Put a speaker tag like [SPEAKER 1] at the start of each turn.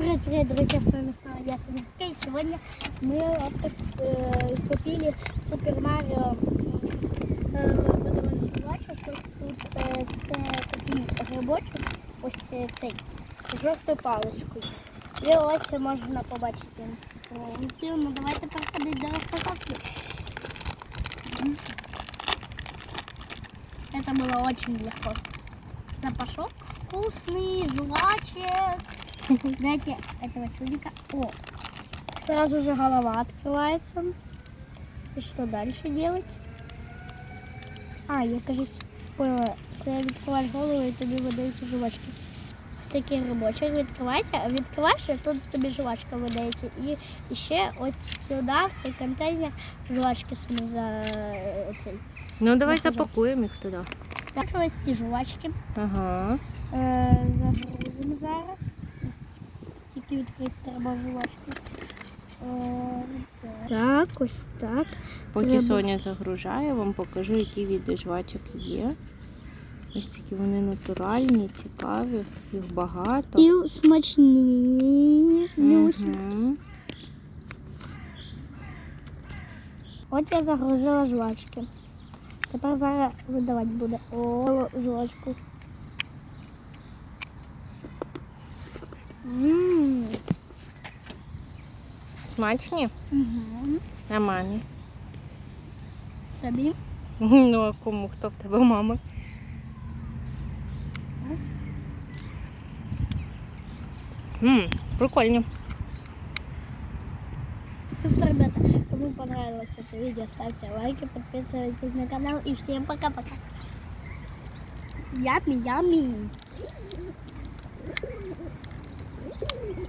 [SPEAKER 1] Привет, привет, друзья, с вами снова я, Сумерска, и сегодня мы вот так, э, купили Супер Марио э, видаваний жвачок. Ось тут е, це такий грибочок, ось е, цей, з жовтою паличкою. І ось можна побачити інструкцію. Ну давайте переходити до розпаковки. Это было очень легко. Запашок вкусный, жвачек. Знаете, этого чудика. О, сразу же голова открывается. И что дальше делать? А, я, кажется, поняла. Це відкриваєш голову і тобі видаються жвачки. Ось такий грибочок відкривається, а відкриваєш, і тут тобі жвачка видається. І, і ще ось сюди, в цей контейнер, жвачки самі за е.
[SPEAKER 2] Ну давай
[SPEAKER 1] Захожу.
[SPEAKER 2] запакуємо їх туди.
[SPEAKER 1] Так, ось ці жвачки.
[SPEAKER 2] Ага.
[SPEAKER 1] Е, загрузимо зараз. Тільки відкрити треба жувачки. Е, так, ось так.
[SPEAKER 2] Поки
[SPEAKER 1] Треба.
[SPEAKER 2] Соня загружає, вам покажу, які види жвачок є. Ось такі вони натуральні, цікаві, їх багато.
[SPEAKER 1] І смачні.
[SPEAKER 2] Мгм.
[SPEAKER 1] От я загрузила жвачки. Тепер зараз видавати буде. О, жвачку. Ммм.
[SPEAKER 2] Смачні?
[SPEAKER 1] Угу.
[SPEAKER 2] А мамі?
[SPEAKER 1] Тобі?
[SPEAKER 2] Ну а кому? Хто в тебе мама? Ммм, прикольні.
[SPEAKER 1] Ну что, ребята, кому понравилось это видео, ставьте лайки, подписывайтесь на канал и всем пока-пока. Ями, ями.